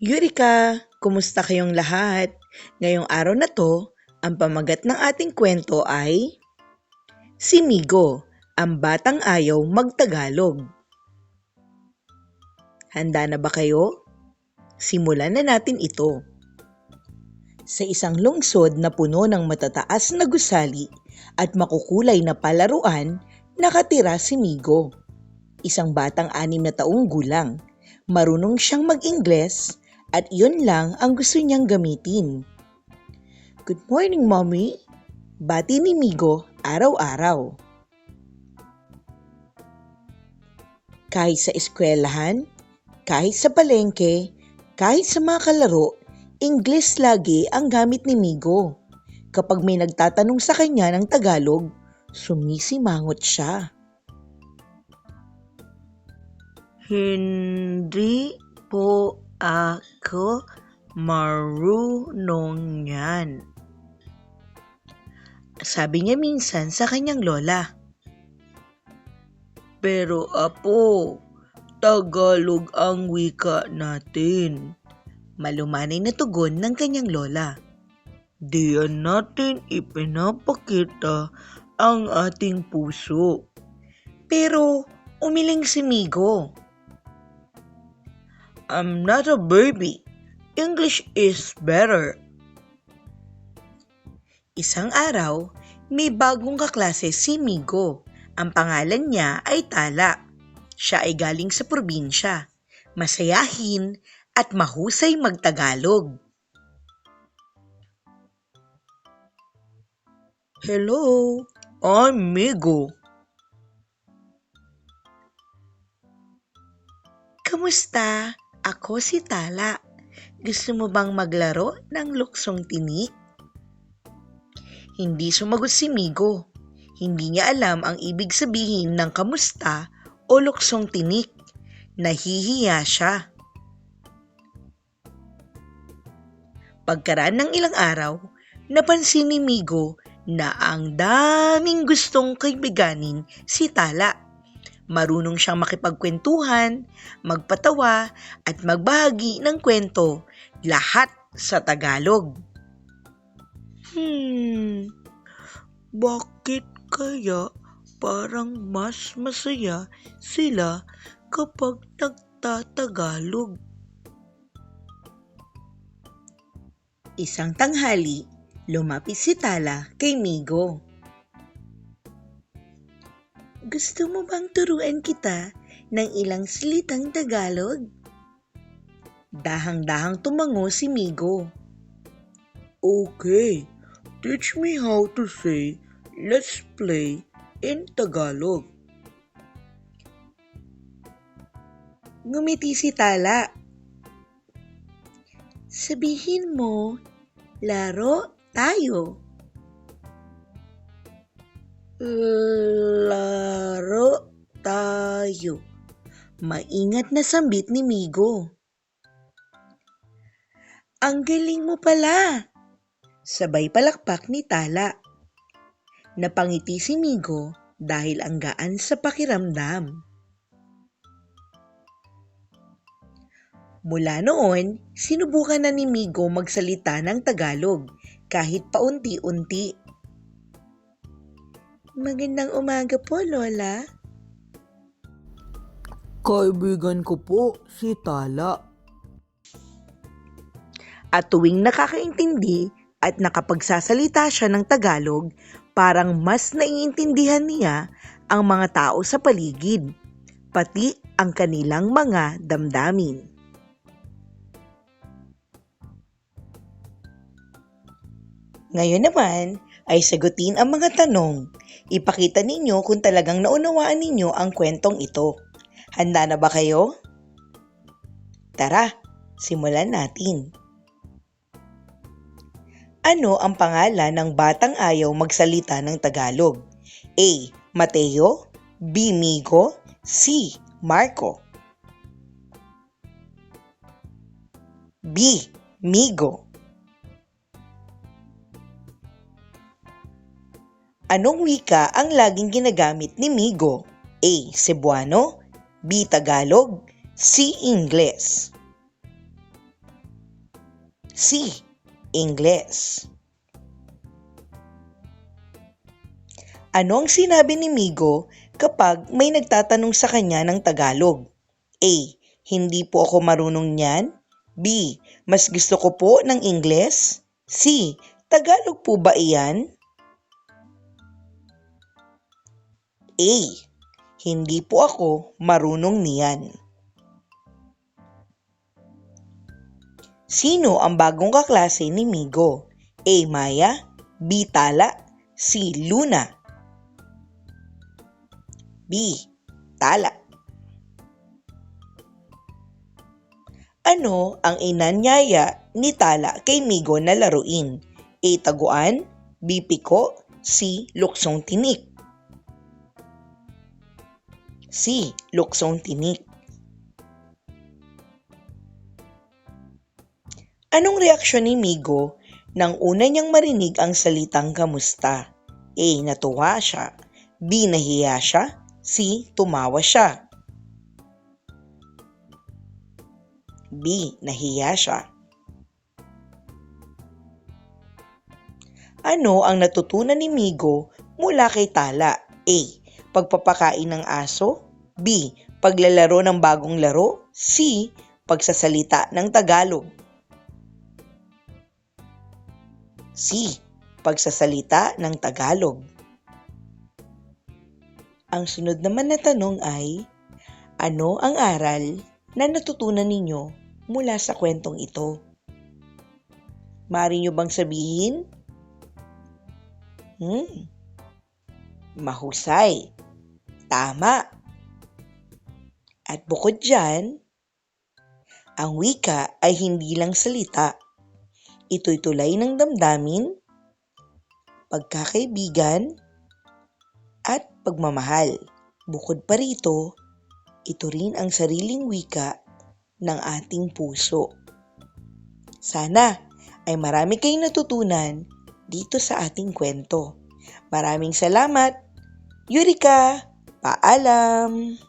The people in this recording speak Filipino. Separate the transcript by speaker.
Speaker 1: Yurika, kumusta kayong lahat? Ngayong araw na to, ang pamagat ng ating kwento ay Si Migo, ang batang ayaw magtagalog. Handa na ba kayo? Simulan na natin ito. Sa isang lungsod na puno ng matataas na gusali at makukulay na palaruan, nakatira si Migo. Isang batang anim na taong gulang. Marunong siyang mag-Ingles at yun lang ang gusto niyang gamitin. Good morning, Mommy. Bati ni Migo araw-araw. Kahit sa eskwelahan, kahit sa palengke, kahit sa mga kalaro, Ingles lagi ang gamit ni Migo. Kapag may nagtatanong sa kanya ng Tagalog, sumisimangot siya. Hindi po ako marunong yan. Sabi niya minsan sa kanyang lola. Pero apo, Tagalog ang wika natin. Malumanay na tugon ng kanyang lola. Diyan natin ipinapakita ang ating puso. Pero umiling si Migo. I'm not a baby. English is better. Isang araw, may bagong kaklase si Migo. Ang pangalan niya ay Tala. Siya ay galing sa probinsya. Masayahin at mahusay magtagalog. Hello, I'm Migo. Kamusta? Ako si Tala. Gusto mo bang maglaro ng luksong tinik? Hindi sumagot si Migo. Hindi niya alam ang ibig sabihin ng kamusta o luksong tinik. Nahihiya siya. Pagkaraan ng ilang araw, napansin ni Migo na ang daming gustong kaibiganin si Tala. Marunong siyang makipagkwentuhan, magpatawa at magbahagi ng kwento, lahat sa Tagalog. Hmm, bakit kaya parang mas masaya sila kapag nagtatagalog? Isang tanghali, lumapit si Tala kay Migo. Gusto mo bang turuan kita ng ilang salitang Tagalog? Dahang-dahang tumango si Migo. Okay, teach me how to say let's play in Tagalog. Ngumiti si Tala. Sabihin mo, laro tayo. Laro tayo. Maingat na sambit ni Migo. Ang galing mo pala. Sabay palakpak ni Tala. Napangiti si Migo dahil ang gaan sa pakiramdam. Mula noon, sinubukan na ni Migo magsalita ng Tagalog kahit paunti-unti. Magandang umaga po, Lola.
Speaker 2: Kaibigan ko po, si Tala.
Speaker 1: At tuwing nakakaintindi at nakapagsasalita siya ng Tagalog, parang mas naiintindihan niya ang mga tao sa paligid, pati ang kanilang mga damdamin. Ngayon naman ay sagutin ang mga tanong. Ipakita ninyo kung talagang naunawaan ninyo ang kwentong ito. Handa na ba kayo? Tara, simulan natin. Ano ang pangalan ng batang ayaw magsalita ng Tagalog? A. Mateo B. Migo C. Marco B. Migo Anong wika ang laging ginagamit ni Migo? A. Cebuano B. Tagalog C. Ingles C. Ingles. Ano ang sinabi ni Migo kapag may nagtatanong sa kanya ng Tagalog? A. Hindi po ako marunong niyan. B. Mas gusto ko po ng Ingles. C. Tagalog po ba iyan? A. Hindi po ako marunong niyan. Sino ang bagong kaklase ni Migo? A. Maya B. Tala C. Luna B. Tala Ano ang inanyaya ni Tala kay Migo na laruin? A. Taguan B. Piko C. Luksong tinik C. Luksong tinik Anong reaksyon ni Migo nang una niyang marinig ang salitang kamusta? A. Natuwa siya. B. Nahiya siya. C. Tumawa siya. B. Nahiya siya. Ano ang natutunan ni Migo mula kay Tala? A. Pagpapakain ng aso. B. Paglalaro ng bagong laro. C. Pagsasalita ng Tagalog. C. Pagsasalita ng Tagalog. Ang sunod naman na tanong ay, ano ang aral na natutunan ninyo mula sa kwentong ito? Mari nyo bang sabihin? Hmm, mahusay. Tama. At bukod dyan, ang wika ay hindi lang salita. Ito'y tulay ng damdamin, pagkakaibigan, at pagmamahal. Bukod pa rito, ito rin ang sariling wika ng ating puso. Sana ay marami kayong natutunan dito sa ating kwento. Maraming salamat. Yurika, paalam!